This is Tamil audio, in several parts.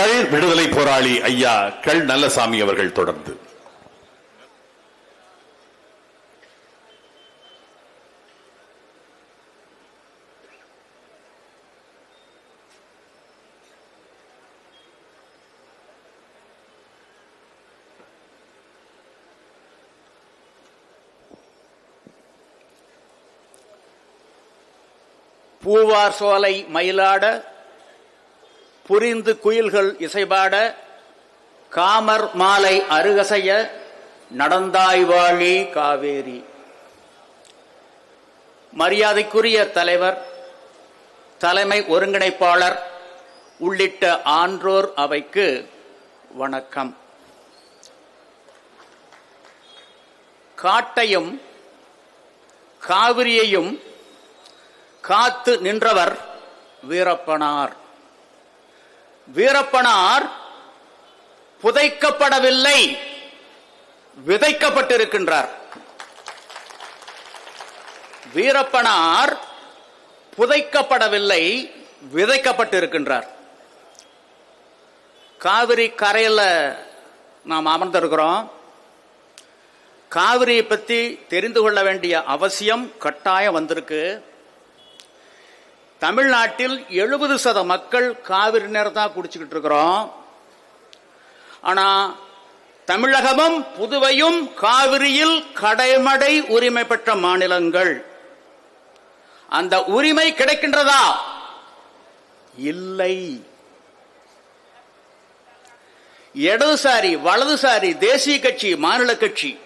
கள் விடுதலை போராளி ஐயா கள் நல்லசாமி அவர்கள் தொடர்ந்து. பூவார் சோலை மயிலாட புரிந்து குயில்கள் இசைபாட காமர் மாலை அருகசைய நடந்தாய்வாழி காவேரி. மரியாதைக்குரிய தலைவர் தலைமை ஒருங்கிணைப்பாளர் உள்ளிட்ட ஆன்றோர் அவைக்கு வணக்கம். காட்டையும் காவிரியையும் காத்து நின்றவர் வீரப்பனார். வீரப்பனார் புதைக்கப்படவில்லை. விதைக்கப்பட்டிருக்கின்றார். வீரப்பனார் புதைக்கப்படவில்லை விதைக்கப்பட்டிருக்கின்றார். காவிரி கரையில் நாம் அமர்ந்திருக்கிறோம். காவிரியை பற்றி தெரிந்து கொள்ள வேண்டிய அவசியம் கட்டாயம் வந்திருக்கு. தமிழ்நாட்டில் எழுபது சத மக்கள் காவிரி நேரம் தான் குடிச்சுக்கிட்டு இருக்கிறோம். ஆனா தமிழகமும் புதுவையும் காவிரியில் கடைமடை உரிமை பெற்ற மாநிலங்கள். அந்த உரிமை கிடைக்கின்றதா? இல்லை. இடதுசாரி வலதுசாரி தேசிய கட்சி மாநில கட்சி.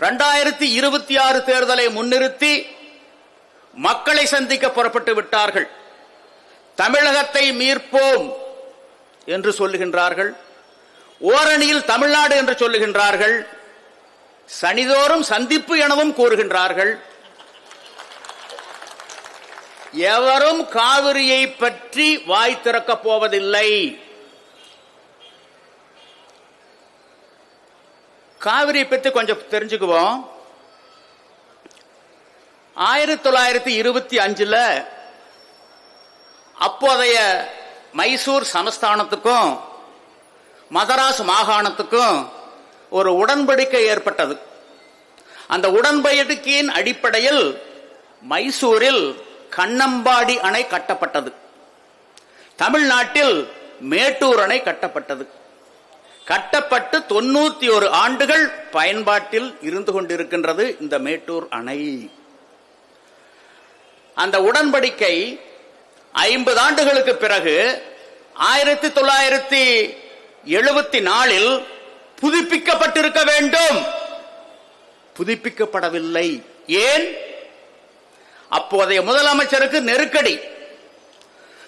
இரண்டாயிரத்தி இருபத்தி ஆறு தேர்தலை முன்னிறுத்தி மக்களை சந்திக்க புறப்பட்டு விட்டார்கள். தமிழகத்தை மீட்போம் என்று சொல்லுகின்றார்கள். ஓரணியில் தமிழ்நாடு என்று சொல்லுகின்றார்கள். சனிதோறும் சந்திப்பு எனவும் கூறுகின்றார்கள். எவரும் காவிரியை பற்றி வாய் திறக்கப் போவதில்லை. காவிரியை பற்றி கொஞ்சம் தெரிஞ்சுக்குவோம். ஆயிரத்தி தொள்ளாயிரத்தி இருபத்தி அஞ்சுல அப்போதைய மைசூர் சமஸ்தானத்துக்கும் மதராஸ் மாகாணத்துக்கும் ஒரு உடன்படிக்கை ஏற்பட்டது. அந்த உடன்படிக்கையின் அடிப்படையில் மைசூரில் கண்ணம்பாடி அணை கட்டப்பட்டது. தமிழ்நாட்டில் மேட்டூர் அணை கட்டப்பட்டது. கட்டப்பட்டு தொண்ணூத்தி ஒரு ஆண்டுகள் பயன்பாட்டில் இருந்து கொண்டிருக்கின்றது இந்த மேட்டூர் அணை. அந்த உடன்படிக்கை ஐம்பது ஆண்டுகளுக்கு பிறகு ஆயிரத்தி தொள்ளாயிரத்தி எழுபத்தி நாலில் புதுப்பிக்கப்பட்டிருக்க வேண்டும். புதுப்பிக்கப்படவில்லை. ஏன்? அப்போதைய முதலமைச்சருக்கு நெருக்கடி.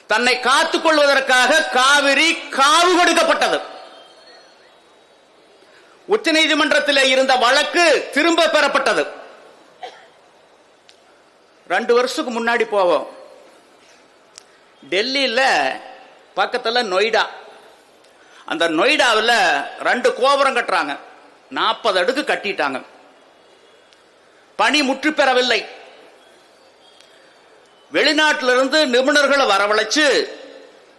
தன்னை காத்துக் கொள்வதற்காக காவிரி காவு கொடுக்கப்பட்டது. உச்சநீதிமன்றத்தில் இருந்த வழக்கு திரும்ப பெறப்பட்டது. ரெண்டு வருஷத்துக்கு முன்னாடி போவோம். டெல்லியில் பக்கத்தில் நொய்டா. அந்த நொய்டாவில் ரெண்டு கோபுரம் கட்டுறாங்க. நாற்பது அடுக்கு கட்டிட்டாங்க. பணி முற்று பெறவில்லை. வெளிநாட்டிலிருந்து நிபுணர்களை வரவழைச்சு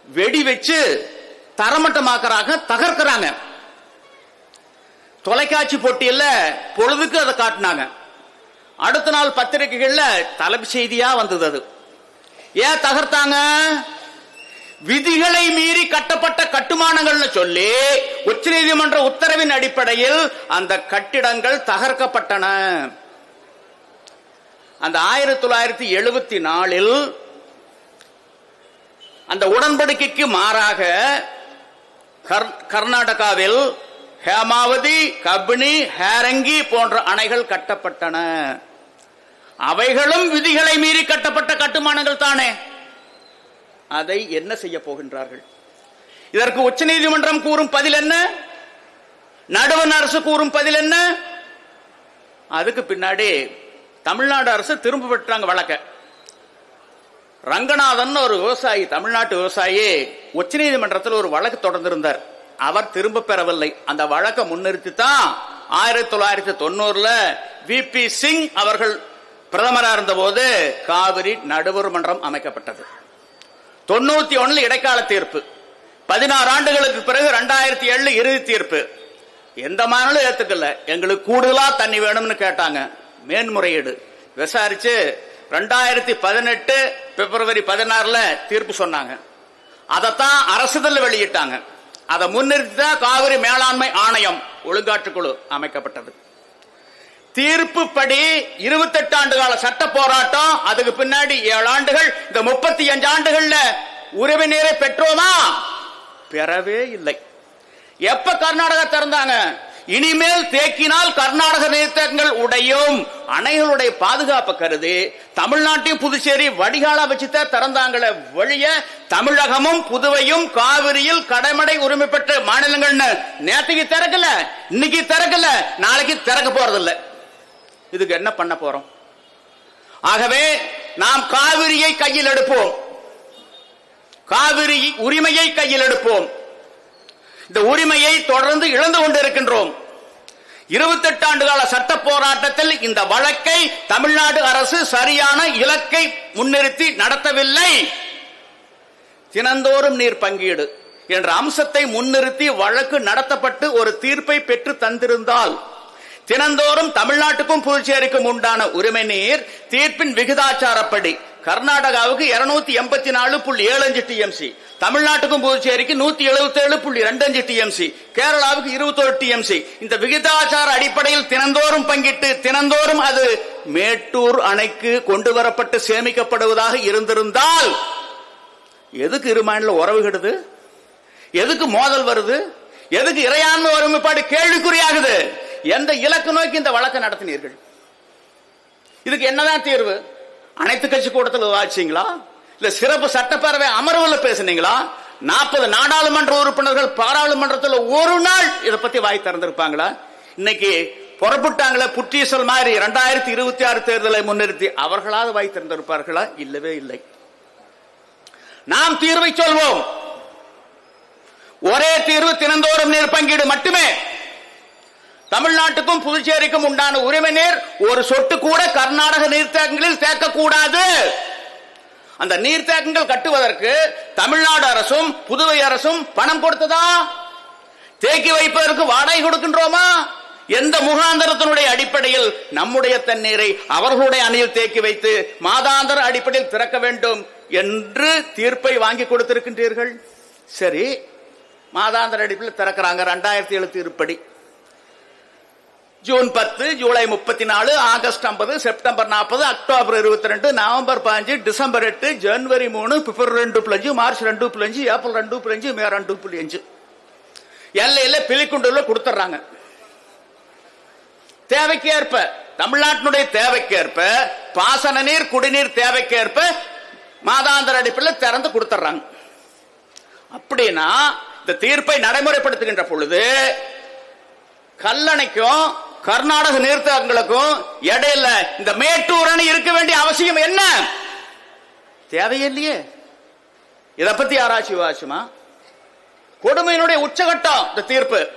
வெடி வச்சு தரமட்டமாக்குறாங்க தகர்க்கிறாங்க. தொலைக்காட்சி போட்டியில் பொழுதுக்கு அதை காட்டினாங்க. அடுத்த நாள் பத்திரிகைகள்ல தலைப்பு செய்தியா வந்தது அது. ஏன் தகர்த்தாங்க? விதிகளை மீறி கட்டப்பட்ட கட்டுமானங்கள்னு சொல்லி உச்சநீதிமன்ற உத்தரவின் அடிப்படையில் அந்த கட்டிடங்கள் தகர்க்கப்பட்டன. அந்த ஆயிரத்தி தொள்ளாயிரத்தி எழுபத்தி நாலில் அந்த உடன்படிக்கைக்கு மாறாக கர்நாடகாவில் ஹேமாவதி கபினி ஹேரங்கி போன்ற அணைகள் கட்டப்பட்டன. அவைகளும் விதிகளை மீறி கட்டப்பட்ட கட்டுமானங்கள் தானே? அதை என்ன செய்ய போகின்றார்கள்? இதற்கு உச்சநீதிமன்றம் கூறும் பதில் என்ன? நடுவண் அரசு கூறும் பதில் என்ன? அதுக்கு பின்னாடி தமிழ்நாடு அரசு திரும்ப பெற்றாங்க வழக்க. ரங்கநாதன் ஒரு விவசாயி தமிழ்நாட்டு விவசாயி உச்ச நீதிமன்றத்தில் ஒரு வழக்கு தொடர்ந்திருந்தார். அவர் திரும்ப பெறவில்லை. அந்த வழக்கை முன்னிறுத்தி தான் ஆயிரத்தி தொள்ளாயிரத்தி தொண்ணூறுல வி பி சிங் அவர்கள் பிரதமராக இருந்தபோது காவிரி நடுவர் மன்றம் அமைக்கப்பட்டது. தொண்ணூத்தி ஒன்றில் இடைக்கால தீர்ப்பு. பதினாறு ஆண்டுகளுக்கு பிறகு ரெண்டாயிரத்தி ஏழு இறுதி தீர்ப்பு. எந்த மாநிலம் ஏத்துக்கல. எங்களுக்கு கூடுதலா தண்ணி வேணும்னு கேட்டாங்க. மேன்முறையீடு. விசாரிச்சு ரெண்டாயிரத்தி பதினெட்டு பிப்ரவரி பதினாறுல தீர்ப்பு சொன்னாங்க. அதைத்தான் அரசுதல் வெளியிட்டாங்க. அதை முன்னிறுத்தி தான் காவிரி மேலாண்மை ஆணையம் ஒழுங்காற்றுக்குழு அமைக்கப்பட்டது. தீர்ப்பு படி இருபத்தெட்டு ஆண்டு கால சட்ட போராட்டம் அதுக்கு பின்னாடி ஏழு ஆண்டுகள் இந்த முப்பத்தி அஞ்சு ஆண்டுகள்ல உறவினரை பெற்றோமா? பெறவே இல்லை. எப்ப கர்நாடகா திறந்தாங்க? இனிமேல் தேக்கினால் கர்நாடக நீர்த்தேக்கங்கள் உடையும். அணைகளுடைய பாதுகாப்பை கருதி தமிழ்நாட்டையும் புதுச்சேரி வடிகால வச்சுதான் திறந்தாங்களே வழிய தமிழகமும் புதுவையும் காவிரியில் கடமடை உரிமை பெற்ற மாநிலங்கள்னு நேற்றுக்கு திறக்கல இன்னைக்கு திறக்கல நாளைக்கு திறக்க போறதில்லை. இதுக்கு என்ன பண்ண போறோம்? ஆகவே நாம் காவிரியை கையில் எடுப்போம். காவிரி உரிமையை கையில் எடுப்போம். இந்த உரிமையை தொடர்ந்து இழந்து கொண்டிருக்கின்றோம். இருபத்தெட்டு ஆண்டு கால சட்ட போராட்டத்தில் இந்த வழக்கை தமிழ்நாடு அரசு சரியான இலக்கை முன்னிறுத்தி நடத்தவில்லை. தினந்தோறும் நீர் பங்கீடு என்ற அம்சத்தை முன்னிறுத்தி வழக்கு நடத்தப்பட்டு ஒரு தீர்ப்பை பெற்று தந்திருந்தால் தினந்தோறும் தமிழ்நாட்டுக்கும் புதுச்சேரிக்கும் உண்டான உரிமை நீர் தீர்ப்பின் விகிதாச்சாரப்படி கர்நாடகாவுக்கு இருநூத்தி எண்பத்தி நாலு புள்ளி ஏழு அஞ்சு டிஎம்சி தமிழ்நாட்டுக்கும் புதுச்சேரிக்கு நூத்தி எழுபத்தி ஏழு புள்ளி ரெண்டு அஞ்சு டிஎம்சி கேரளாவுக்கு இருபத்தோரு டிஎம்சி இந்த விகிதாச்சார அடிப்படையில் தினந்தோறும் பங்கிட்டு தினந்தோறும் அது மேட்டூர் அணைக்கு கொண்டு வரப்பட்டு சேமிக்கப்படுவதாக இருந்திருந்தால் எதுக்கு இரு உறவுகிடுது உறவு கெடுது? எதுக்கு மோதல் வருது? எதுக்கு இறையாண்மை ஒருமைப்பாடு கேள்விக்குறியாகுது? எந்த இலக்கு நோக்கி இந்த வழக்கை நடத்தினீர்கள்? இதுக்கு என்னதான் தீர்வு? அனைத்து கட்சி கூட்டத்தில் விவாதிச்சீங்களா இல்ல சிறப்பு சட்டப்பேரவை அமர்வுல பேசுனீங்களா? நாற்பது நாடாளுமன்ற உறுப்பினர்கள் பாராளுமன்றத்தில் ஒரு நாள் இதை பத்தி வாய் திறந்திருப்பாங்களா? இன்னைக்கு புறப்பட்டாங்களே புற்றீசல் மாதிரி இரண்டாயிரத்தி இருபத்தி ஆறு தேர்தலை முன்னிறுத்தி அவர்களாவது வாய் திறந்திருப்பார்களா? இல்லவே இல்லை. நாம் தீர்வை சொல்வோம். ஒரே தீர்வு தினந்தோறும் நீர் பங்கீடு மட்டுமே. தமிழ்நாட்டுக்கும் புதுச்சேரிக்கும் உண்டான உரிமை நீர் ஒரு சொட்டு கூட கர்நாடக நீர்த்தேக்கங்களில் தேக்கக்கூடாது. அந்த நீர்த்தேக்கங்கள் கட்டுவதற்கு தமிழ்நாடு அரசும் புதுவை அரசும் பணம் கொடுத்ததா? தேக்கி வைப்பதற்கு வாடகை கொடுக்கின்றோமா? எந்த முகாந்தரத்தினுடைய அடிப்படையில் நம்முடைய தண்ணீரை அவர்களுடைய அணியில் தேக்கி வைத்து மாதாந்திர அடிப்படையில் திறக்க வேண்டும் என்று தீர்ப்பை வாங்கி கொடுத்திருக்கின்றீர்கள். சரி மாதாந்திர அடிப்படையில் திறக்கிறாங்க. ரெண்டாயிரத்தி ஏழு தீர்ப்படி ஜூன் பத்து ஜூலை முப்பத்தி நாலு ஆகஸ்ட் ஐம்பது செப்டம்பர் நாற்பது அக்டோபர் இருபத்தி ரெண்டு நவம்பர் பாஞ்சு டிசம்பர் எட்டு ஜனவரி மூணு பிப்ரவரி ரெண்டு புள்ளி அஞ்சு மார்ச் ரெண்டு புள்ளி அஞ்சு ஏப்ரல் ரெண்டு புள்ளி அஞ்சு மே ரெண்டு புள்ளி அஞ்சு எல்லையில பிலிக்குண்டுல கொடுத்துட்றாங்க தேவைக்கேற்ப தமிழ்நாட்டினுடைய தேவைக்கேற்ப பாசன நீர் குடிநீர் தேவைக்கேற்ப மாதாந்திர அடிப்பில் திறந்து கொடுத்துட்றாங்க அப்படின்னா இந்த தீர்ப்பை நடைமுறைப்படுத்துகின்ற பொழுது கல்லணைக்கும் கர்நாடக நீர்த்தங்களுக்கும் இடையில இந்த மேட்டூர் அணை இருக்க வேண்டிய அவசியம் என்ன? தேவையில்லையே. இதை பத்தி ஆராய்ச்சி விவாசிமா கொடுமையினுடைய உச்சகட்டம் இந்த தீர்ப்பு.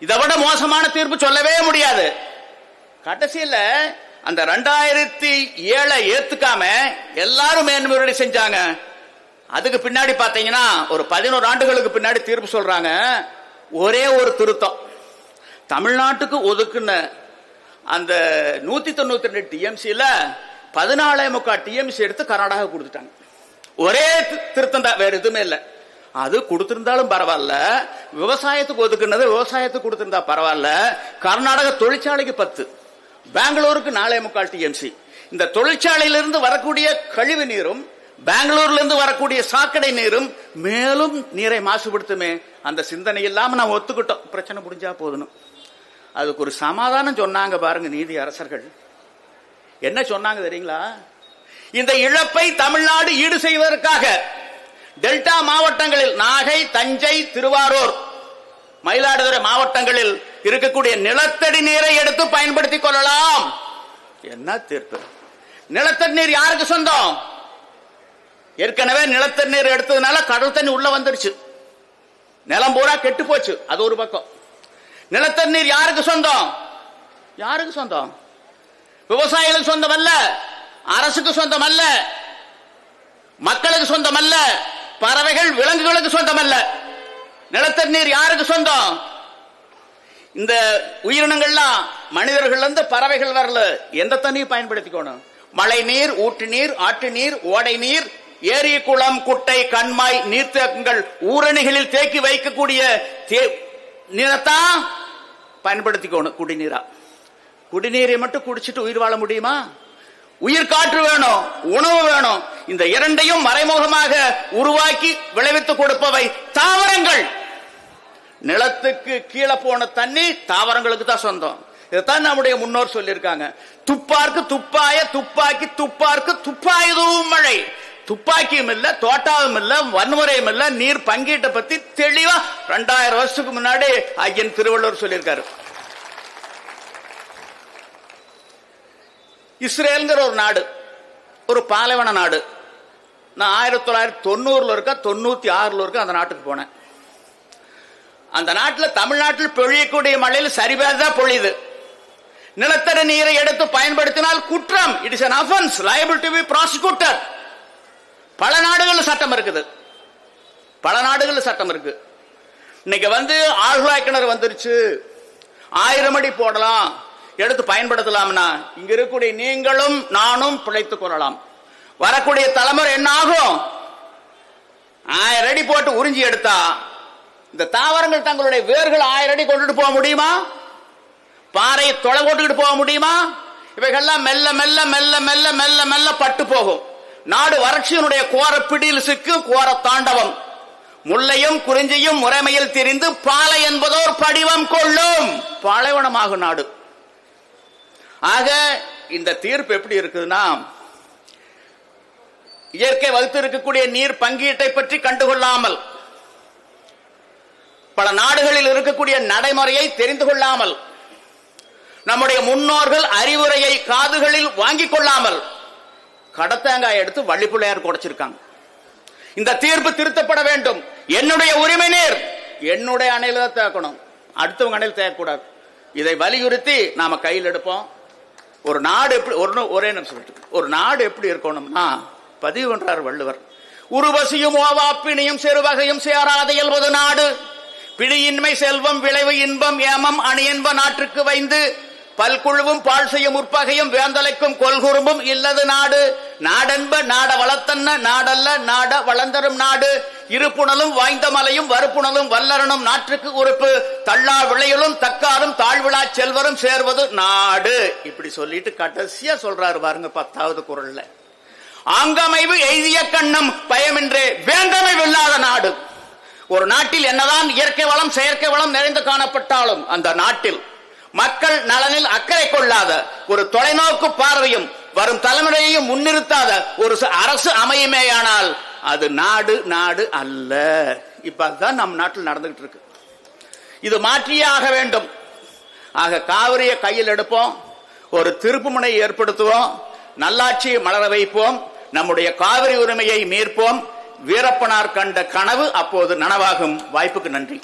இதை விட மோசமான தீர்ப்பு சொல்லவே முடியாது. கடைசியில் அந்த ரெண்டாயிரத்தி ஏழை ஏத்துக்காம எல்லாரும் மேன்முறையீடு செஞ்சாங்க. அதுக்கு பின்னாடி பாத்தீங்கன்னா ஒரு பதினோரு ஆண்டுகளுக்கு பின்னாடி தீர்ப்பு சொல்றாங்க. ஒரே ஒரு திருத்தம். தமிழ்நாட்டுக்கு ஒதுக்குன அந்த நூத்தி தொண்ணூத்தி ரெண்டு டிஎம்சியில பதினாலே முக்கால் டிஎம்சி எடுத்து கர்நாடகா கொடுத்துட்டாங்க. ஒரே திருத்தந்தா திருத்தம் தான் வேற எதுவுமே இல்லை. அது கொடுத்திருந்தாலும் பரவாயில்ல. விவசாயத்துக்கு ஒதுக்குனது விவசாயத்துக்கு கொடுத்திருந்தா பரவாயில்ல. கர்நாடக தொழிற்சாலைக்கு பத்து. பெங்களூருக்கு நாலே முக்கால் டிஎம்சி இந்த தொழிற்சாலையிலிருந்து வரக்கூடிய கழிவு நீரும் பெங்களூர்ல இருந்து வரக்கூடிய சாக்கடை நீரும் மேலும் நீரை மாசுபடுத்துமே. அந்த சிந்தனை இல்லாம நான் ஒத்துக்கிட்டோம். பிரச்சனை முடிஞ்சா போதணும் அதுக்கு ஒரு சமாதானம் சொன்னாங்க பாருங்க நீதி அரசர்கள். என்ன சொன்னாங்க தெரியுங்களா? இந்த இழப்பை தமிழ்நாடு ஈடு செய்வதற்காக டெல்டா மாவட்டங்களில் நாகை தஞ்சை திருவாரூர் மயிலாடுதுறை மாவட்டங்களில் இருக்கக்கூடிய நிலத்தடி நீரை எடுத்து பயன்படுத்திக் கொள்ளலாம். என்ன தீர்ப்பு? நிலத்தடி நீர் யாருக்கு சொந்தம்? ஏற்கனவே நிலத்தடி நீர் எடுத்ததுனால கடல் தண்ணி உள்ள வந்துருச்சு. நிலம் பூரா கெட்டு போச்சு. அது ஒரு பக்கம். நிலத்தடி நீர் யாருக்கு சொந்தம்? யாருக்கு சொந்தம்? விவசாயிகளுக்கு சொந்தம் அல்ல. அரசுக்கு சொந்தம் அல்ல. மக்களுக்கு சொந்தம் அல்ல. பறவைகள் விலங்குகளுக்கு சொந்தமல்ல நிலத்தடி நீர் யாருக்கு சொந்தம்? இந்த உயிரினங்கள்லாம் மனிதர்கள் இருந்து பறவைகள் வரல. எந்த தண்ணியும் பயன்படுத்திக்கணும்? மழை நீர் ஊற்று நீர் ஆற்று நீர் ஓடை நீர் ஏரி குளம் குட்டை கண்மாய் நீர்த்தேக்கங்கள் ஊரணிகளில் தேக்கி வைக்கக்கூடிய தே- பயன்படுத்திக்கணும் குடிநீரா. குடிநீரை மட்டும் குடிச்சிட்டு உயிர் வாழ முடியுமா? உயிர் காற்று வேணும் உணவு வேணும். இந்த இரண்டையும் மறைமுகமாக உருவாக்கி விளைவித்து கொடுப்பவை தாவரங்கள். நிலத்துக்கு கீழே போன தண்ணி தாவரங்களுக்கு தான் சொந்தம். இதைத்தான் நம்முடைய முன்னோர் சொல்லியிருக்காங்க. துப்பார்க்கு துப்பாய துப்பாக்கி துப்பார்க்கு துப்பாயதும் மழை. துப்பாக்கியும் இல்ல தோட்டாவும் இல்ல வன்முறையும் இல்ல நீர் பங்கீட்டை பத்தி தெளிவா ரெண்டாயிரம் வருஷத்துக்கு முன்னாடி ஐயன் திருவள்ளுவர் சொல்லியிருக்காரு. இஸ்ரேல்ங்கிற ஒரு நாடு ஒரு பாலைவன நாடு. நான் ஆயிரத்தி தொள்ளாயிரத்தி தொண்ணூறுல இருக்க தொண்ணூத்தி ஆறுல இருக்க அந்த நாட்டுக்கு போனேன். அந்த நாட்டில் தமிழ்நாட்டில் பொழியக்கூடிய மழையில் சரிபாதான் பொழியுது. நிலத்தடி நீரை எடுத்து பயன்படுத்தினால் குற்றம். It is an offence liable to be prosecutor பல நாடுகளில் சட்டம் இருக்குது. பல நாடுகளில் சட்டம் இருக்கு. இன்னைக்கு வந்து ஆழ்வாய் கிணறு வந்துருச்சு. ஆயிரம் அடி போடலாம். எடுத்து பயன்படுத்தலாம்னா இங்க இருக்கக்கூடிய நீங்களும் நானும் பிழைத்துக் கொள்ளலாம். வரக்கூடிய தலைமுறை என்ன ஆகும்? ஆயிரம் அடி போட்டு உறிஞ்சி எடுத்தா இந்த தாவரங்கள் தங்களுடைய வேர்கள் ஆயிரம் அடி கொண்டுட்டு போக முடியுமா? பாறையை தொலை போட்டுக்கிட்டு போக முடியுமா? இவைகள்லாம் மெல்ல மெல்ல மெல்ல மெல்ல மெல்ல மெல்ல பட்டு போகும். நாடு வறட்சியினுடைய கோர பிடியில் கோர தாண்டவம். முல்லையும் குறிஞ்சியும் முறைமையில் திரிந்து பாலை என்பதோர் படிவம் கொள்ளும். பாலைவனமாகும் நாடு. ஆக இந்த தீர்ப்பு எப்படி இருக்குதுன்னா இயற்கை வகுத்து இருக்கக்கூடிய நீர் பங்கீட்டை பற்றி கண்டுகொள்ளாமல் பல நாடுகளில் இருக்கக்கூடிய நடைமுறையை தெரிந்து கொள்ளாமல் நம்முடைய முன்னோர்கள் அறிவுரையை காதுகளில் வாங்கிக் கொள்ளாமல் கடத்தேங்காய் எடுத்து வள்ளிப்பிள்ளையார் குடைச்சிருக்காங்க இந்த தீர்ப்பு திருத்தப்பட வேண்டும். என்னுடைய உரிமை நீர். என்னுடைய அணையில தான் தேக்கணும். அடுத்தவங்க அணையில் தேக்கக்கூடாது. இதை வலியுறுத்தி நாம கையில் எடுப்போம். ஒரு நாடு எப்படி ஒரு ஒரே நிமிஷம் ஒரு நாடு எப்படி இருக்கணும்னா பதிவு என்றார் வள்ளுவர். உருவசியும் ஓவாப்பிணியும் சிறுவகையும் சேராத இயல்வது நாடு. பிடியின்மை செல்வம் விளைவு இன்பம் ஏமம் அணியன்ப நாட்டுக்கு வைந்து பல்குழுவும் பால் செய்யும் உற்பகையும் வேந்தலைக்கும் கொள்குறும்பும் இல்லது நாடு. நாடென்ப நாட வளத்தன்ன நாடல்ல நாட வளர்ந்தரும் நாடு. இருப்புணலும் வாய்ந்த மலையும் வறுப்புணலும் வல்லரனும் நாட்டுக்கு உறுப்பு. தள்ளா விளையலும் தக்காரும் தாழ்விழா செல்வரும் சேர்வது நாடு. இப்படி சொல்லிட்டு கடைசியா சொல்றாரு பாருங்க பத்தாவது குரல்ல. ஆங்கமைவு எய்திய கண்ணம் பயமின்றே வேந்தமைவு இல்லாத நாடு. ஒரு நாட்டில் என்னதான் இயற்கை வளம் செயற்கை வளம் நிறைந்து காணப்பட்டாலும் அந்த நாட்டில் மக்கள் நலனில் அக்கறை கொள்ளாத ஒரு தொலைநோக்கு பார்வையும் வரும் தலைமுறையையும் முன்னிறுத்தாத ஒரு அரசு அமையுமேயானால் அது நாடு நாடு அல்ல. இப்ப அதுதான் நம் நாட்டில் நடந்துகிட்டு இருக்கு. இது மாற்றியே ஆக வேண்டும். ஆக காவிரியை கையில் எடுப்போம். ஒரு திருப்புமுனை ஏற்படுத்துவோம். நல்லாட்சியை மலர வைப்போம். நம்முடைய காவிரி உரிமையை மீட்போம். வீரப்பனார் கண்ட கனவு அப்போது நனவாகும். வாய்ப்புக்கு நன்றி.